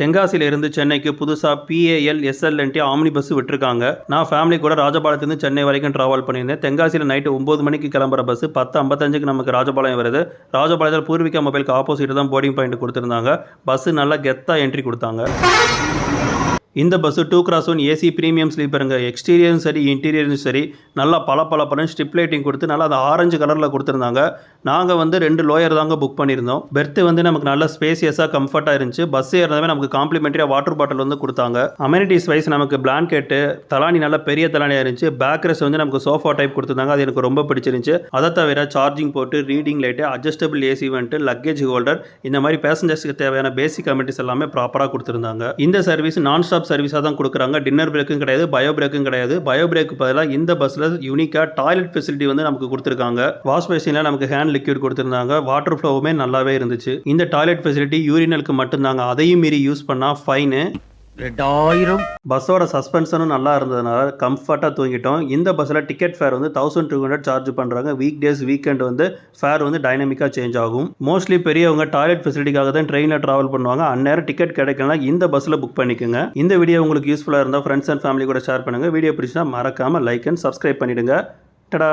தென்காசியிலிருந்து சென்னைக்கு புதுசாக PAL எஸ்எல்என்டி omni bus விட்டுருக்காங்க. நான் ஃபேமிலி கூட ராஜபாளையத்துலேருந்து சென்னை வரைக்கும் ட்ராவல் பண்ணியிருந்தேன். தென்காசியில் நைட்டு ஒம்பது மணிக்கு கிளம்புற பஸ் பத்து ஐம்பத்தஞ்சுக்கு நமக்கு ராஜபாளையம் வருது. ராஜபாளையத்தில் பூர்விகா மொபைலுக்கு ஆப்போசிட் தான் போர்டிங் பாயிண்ட் கொடுத்துருந்தாங்க. பஸ்ஸு நல்லா கெத்தாக என்ட்ரி கொடுத்தாங்க. இந்த bus two cross one AC premium ஸ்லீப்பருங்க எக்ஸ்டீரியரும் சரி இன்டீரியரும் சரி. நல்லா பல பல பலன் ஸ்ட்ரிப் லைட்டிங் கொடுத்து நல்லா அதை ஆரஞ்சு கலரில் கொடுத்துருந்தாங்க. நாங்கள் வந்து ரெண்டு லோயர் தாங்க புக் பண்ணியிருந்தோம். பெர்த்து வந்து நமக்கு நல்ல ஸ்பேசியஸாக கம்ஃபர்ட்டாக இருந்துச்சு. பஸ் ஏறினவே நமக்கு காம்ப்ளிமெண்ட்ரியாக வாட்டர் பாட்டில் வந்து கொடுத்தாங்க. அமெனிட்டிஸ் வைஸ் நமக்கு பிளாங்கெட்டு தலானி நல்லா பெரிய தலானியாக இருந்துச்சு. பேக் ரெஸ்ட் வந்து நமக்கு சோஃபா டைப் கொடுத்துருந்தாங்க. அது எனக்கு ரொம்ப பிடிச்சிருந்துச்சு. அதை தவிர சார்ஜிங் போட்டு ரீடிங் லைட்டு அட்ஜஸ்டபிள் ஏசி வந்துட்டு லக்கேஜ் ஹோல்டர் இந்த மாதிரி பேசஞ்சர்ஸ்க்கு தேவையான பேசிக் கமெண்டிஸ் எல்லாமே ப்ராப்பராக கொடுத்துருந்தாங்க. இந்த சர்வீஸ் நான் ஸ்டாப் சர்வீஸாக தான் கொடுக்குறாங்க. டின்னர் பிரேக்கும் கிடையாது பயோ பிரேக்கும் கிடையாது. பயோ பிரேக்கு பதிலாக இந்த பஸ்ஸில் யூனிக்காக டாய்லெட் ஃபெசிலிட்டி வந்து நமக்கு கொடுத்துருக்காங்க. வாஷ் பேசினில் நமக்கு ஹேண்ட் லிக்யூட் கொடுத்துருந்தாங்க. வாட்டர் ஃப்ளோவுமே நல்லாவே இருந்துச்சு. இந்த டாய்லெட் ஃபெசிலிட்டி யூரினலுக்கு மட்டும்தாங்க. அதையும் மீறி யூஸ் பண்ணால் ஃபைனு ரெண்டாயிரம். பஸ்ஸோட சஸ்பென்ஷனும் நல்லா இருந்ததுனால கம்ஃபர்ட்டாக தூங்கிட்டோம். இந்த பஸ்ஸில் டிக்கெட் ஃபேர் வந்து தௌசண்ட் டூ ஹண்ட்ரட் சார்ஜ் பண்ணுறாங்க வீக் டேஸ் வீக்கெண்ட் வந்து ஃபேர் வந்து டைனமிக்காக சேஞ்ச் ஆகும். மோஸ்ட்லி பெரியவங்க டாய்லெட் ஃபெசிலிட்டிக்காக தான் ட்ரெயினில் ட்ராவல் பண்ணுவாங்க. அந்நேரம் டிக்கெட் கிடைக்கலனா இந்த பஸ்ஸில் புக் பண்ணிக்கோங்க. இந்த வீடியோ உங்களுக்கு யூஸ்ஃபுல்லாக இருந்தால் ஃப்ரெண்ட்ஸ் அண்ட் ஃபேமிலி கூட ஷேர் பண்ணுங்கள் வீடியோ பிடிச்சா மறக்காமல் லைக் அண்ட் சப்ஸ்கிரைப் பண்ணிவிடுங்க டடா!